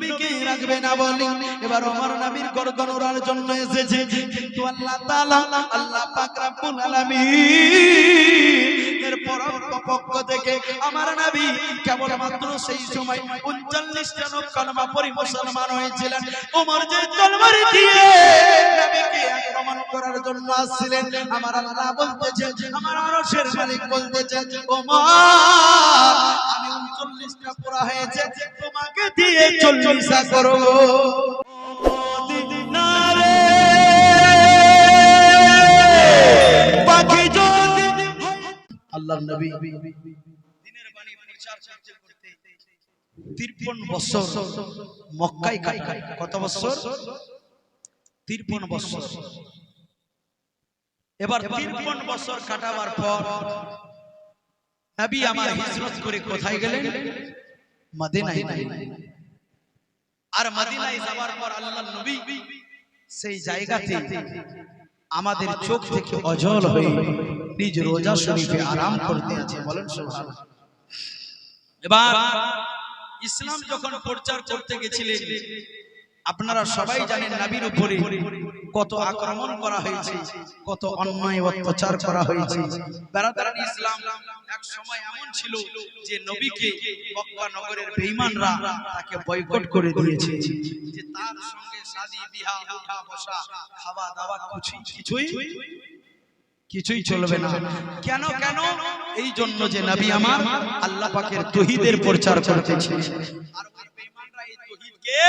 নবীকে রাখবে না বলি। এবার ওমর নবীর গর্দন জন্য এসেছে। কিন্তু আল্লাহ তাআলা, আল্লাহ পাক রব্বুল আলামিন এর পরম থেকে আমার নবী কেবলমাত্র সেই সময় 39 জন কলমা পড়ি মুসলমান হয়েছিলেন। ওমর যে তরবারি দিয়ে নবীকে আক্রমণ করার জন্য আসছিলেন। আমার আল্লাহ বলতেছেন, আমার আরশের মালিক বলতেছেন, ওমর, আমি 39টা পড়া হয়েছে। তোমাকে দিয়ে 40টা করব। দিনারে পাখি যদি আল্লাহর নবী দিনের বাণী প্রচার করতে করতে 53 বছর মক্কায় কত বছর? 53 বছর। এবার 53 বছর কাটাবার পর নবী আমার হিজরত করে কোথায় গেলেন? মদিনায় আর মদিনায় যাওয়ার পর আল্লাহর নবী সেই জায়গাতে আমাদের চোখ থেকে অজল হয়ে নিজ রোজা শরীফে আরাম করতে আছে বলেন সুবহানাল্লাহ। এবার ইসলাম যখন প্রচার করতে গেছিলেন আপনারা সবাই জানেন নবীর উপরে কত আক্রমণ করা হয়েছে, কত অন্যায় অত্যাচার করা হয়েছে। ইসলাম এক সময় এমন ছিল যে নবীকে মক্কা নগরের বেঈমানরা তাকে বয়কট করে দিয়েছে, যে তার সঙ্গে শাদী বিবাহ উঠা, বসা, খাওয়া, দাওয়া কিছুই কিছুই কিছুই চলবে না। কেন কেন? এই জন্য যে নবী আমার আল্লাহ পাকের তহিদের প্রচার করতেছে। আর বেঈমানরা এই তহিদকে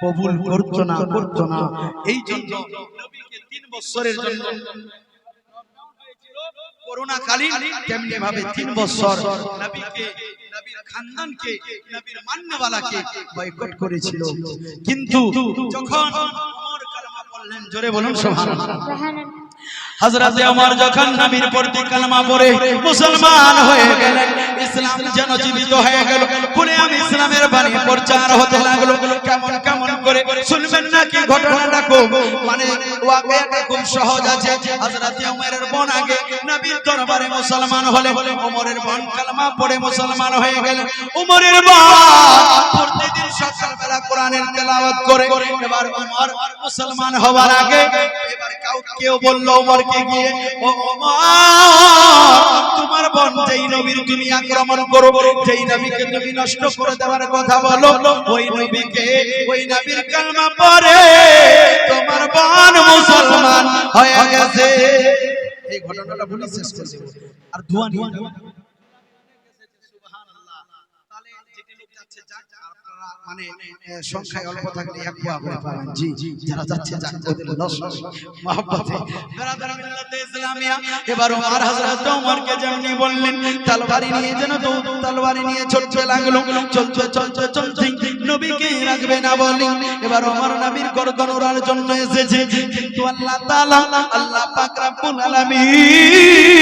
কবুল করতো না করতো না এই জন্য নবীকে তিন বছরের জন্য করোনা কালীন ভাবে তিন বছর নবীকে নবীর খানদানকে নবীর মান্যওয়ালাকে বয়কট করেছিল। কিন্তু যখন ওমর কালেমা পড়লেন জোরে বলুন সুবহানাল্লাহ। হযরতে ওমর যখন নবীর প্রতি কালেমা পড়ে মুসলমান হয়ে গেলেন ইসলাম যেন জীবিত হয়ে গেল। আমি ইসলামের বাণী প্রচার হতে লাগল। কেমন করে শুনবেন নাকি ঘটনাটা খুব? মানে খুব সহজ আছে। হযরতে ওমরের বোন আগে নবীর দরবারে মুসলমান হলে বোন কালেমা পড়ে মুসলমান হয়ে ওমরের বোন প্রতিদিন সকালবেলা কোরআনের তেলাওয়াত করে। এবার ওমর মুসলমান হওয়ার আগে এবার কাউ কেউ বলল ওমরকে গিয়ে ও নবীর তুমি আক্রমণ করো যেই নবীকে তুমি নষ্ট করে দেওয়ার কথা বলো, ওই নবীকে, ওই নবীর কালমা পড়ে তোমার বান মুসলমান হয়ে গেছে। এই ঘটনাটা বলে শেষ করে আর ধোয়া নিয়ে যাও। তাহলে যেটি লোক যাচ্ছে যাক, আপনারা মানে সংখ্যায় অল্প থাকলে এক পোয়া করে পাবেন জি যারা যাচ্ছে ওদের লস মহব্বতে। এবার ওমর হযরত ওমরকে যেমনি বললেন, তলবারি নিয়ে যেন তো তলবারি নিয়ে চলতে লাগল। চলতে চলতে চলতে নবীকে রাখবে না বলি। এবার ওমর নবীর গর্দন ওড়ার জন্য এসেছে। কিন্তু আল্লাহ তাআলা, আল্লাহ পাক রব্বুল আলামিন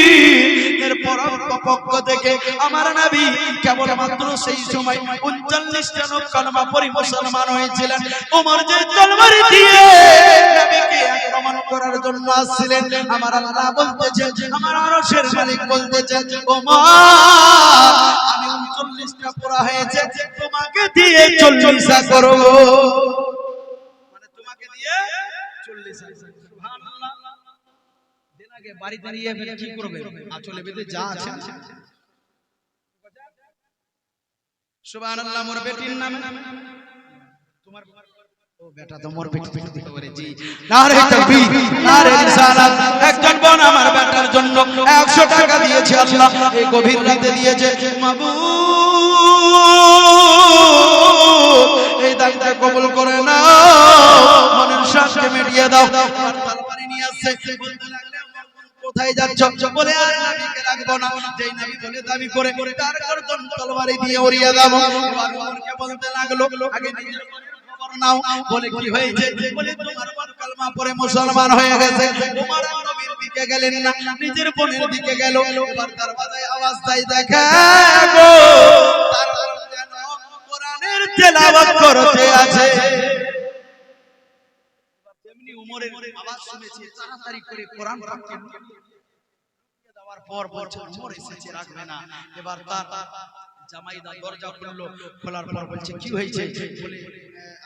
এর পরম পক্ষ থেকে আমার নবী কেবলমাত্র সেই সময় 39 জন কলমা মুসলমান হয়েছিলেন। ওমর যে তরবারি দিয়ে নবীকে আক্রমণ করার জন্য আসছিলেন। আমার আল্লাহ বলতেছেন, আমার আরশের মালিক বলতেছেন ওমর আমি 39টা পড়া হয়েছে, তোমাকে দিয়ে 40টা করব। মানে তোমাকে দিয়ে 40টা সুবহানাল্লাহ। দিন আগে বাড়িতে নিয়ে ফেলে কি করবে? আচলে বেঁধে যা আছে। সুবহানাল্লাহ, মোর বেটির নামে। তোমার ও বেটা তো মোর বেটি বেটি। দিতে জি। নারে তাকবীর, নারে রিসালাত। একজন বোন আমার বেটার জন্য 100 টাকা দিয়েছে গভীর রাতে দিয়েছে এই করে মনের শান্তি মিটিয়ে দাও। তরবারি নিয়ে আসছে। কোথায় যাচ্ছ? বলে নবীকে না। যেই নবী বলে দাবি করে তার গর্দন তরবারি দিয়ে উড়িয়ে দাও বলতে লাগল, আগে নিজের খবর নাও। বলে, কি হয়েছে? বলে, তোমার বোন কালমা পড়ে মুসলমান হয়ে গেছে। তোমার নবীর দিকে গেলেন না, নিজের বোনের দিকে গেল। এবার দরওয়াজায় আওয়াজ দেয়, দেখে গো, তার তেলাওয়াত করতে আছে। তেমনি উমরের আওয়াজ শুনেছে, তাড়াতাড়ি করে কোরআন পাককে দেওয়ার পর বলছে, উমর এসেছে, রাখবে না। এবার তার জামাইদা দরজা খুললো খোলার পর বলছে কি হয়েছে? বলে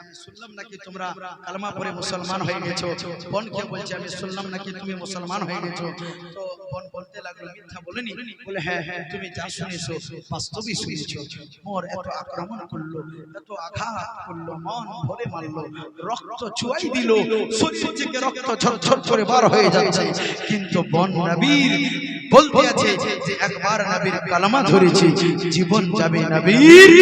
আমি শুনলাম নাকি তোমরা কালমা পরে মুসলমান হয়ে গেছো। বোনকে বলছে আমি শুনলাম নাকি তুমি মুসলমান হয়ে গেছো। তো বোন বলতে লাগল মিথ্যা বলেনি। বলে হ্যাঁ হ্যাঁ তুমি যা শুনেছো বাস্তবই শুনেছো। মোর এত আক্রমণ করল এত আঘাত করল মন ভরে মারলো রক্ত চুয়াই দিল শরীর থেকে রক্ত ঝরঝর করে বার হয়ে যাচ্ছে। কিন্তু বন নবীর বলতে আছে যে একবার নবীর কালামা ধরেছি জীবন যাবে নবীর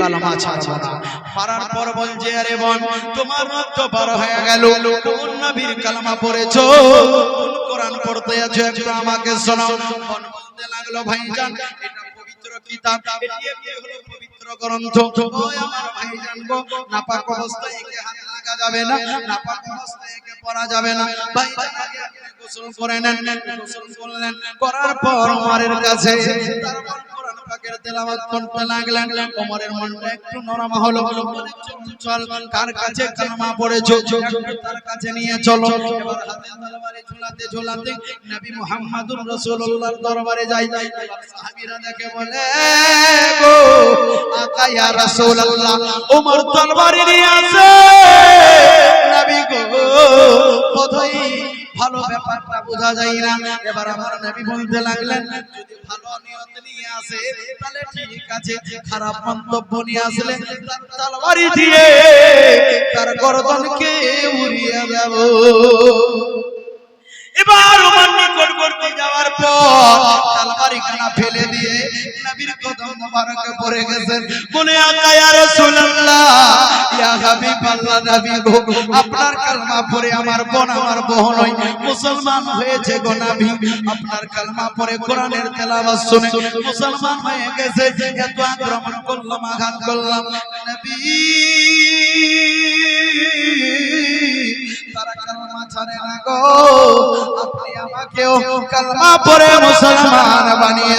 কালামা ছাড়বো না মারার পর বলছে আরে বন তোমার রক্ত বার হয়ে গেল। কোন নবীর কালামা পড়েছো? কোন কোরআন পড়তে আছো? একটু আমাকে শোনাও। বন বলতে লাগল ভাইজান এটা পবিত্র কিতাব। এটি একটি হলো পবিত্র গ্রন্থ। ওই আমার ভাইজান গো নাপাক অবস্থায় একে হাত লাগা যাবে না নাপাক অবস্থায় একে পড়া যাবে না। ভাইজান আগে গোসল করে নেন গোসল করলেন। করার পর ওমরের কাছে তারপর পাকের তেলাওয়াত করতে লাগলেন। ওমরের মনটা একটু নরম হলো। চল, কার কাছে কালমা পড়েছো? তার কাছে নিয়ে চলো। এবার হাতে তরবারি ঝুলাতে ঝুলাতে নবী মুহাম্মদুর রাসূলুল্লাহর দরবারে যাই। এবার সাহাবীরা দেখে বলে, গো, আকা ইয়া রাসূলুল্লাহ, ওমর তরবারি নিয়ে আসে। নবী গো বোধহয় ভালো ব্যাপারটা বোঝা যায় না। এবার আমার নবী বলতে লাগলেন, যদি ভালো নিয়ত নিয়ে আসে, তাহলে ঠিক আছে। খারাপ মন্তব্য নিয়ে আসলে তার তরবারি দিয়ে তার গর্দনকে উড়িয়ে দেব। এবার ওমর নিকটবর্তী যাওয়ার পর তরবারি খানা ফেলে দিয়ে নবীর কদম মোবারকে পড়ে গেছেন। বলে আকা ইয়া রাসূলুল্লাহ ইয়া হাবিবাল্লাহ নবী গো আপনার কালমা পড়ে আমার বোন আমার বোন হই মুসলমান হয়েছে গো নবী আপনার কালমা পড়ে কোরআনের তেলাওয়াত শুনে মুসলমান হয়ে গেছে। এত আক্রমণ করলাম, আঘাত করলাম। নবী, তারা কালমা কালমা মুসলমান বানিয়ে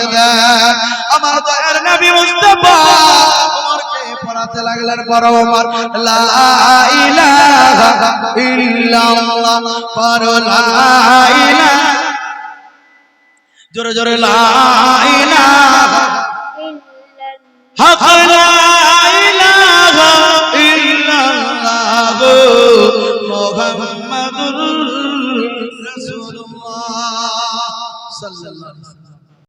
আমার দয়ার নবী মুস্তাফা পড়াতে লাগলেন বড় ইলাহা। জোরে জোরে লা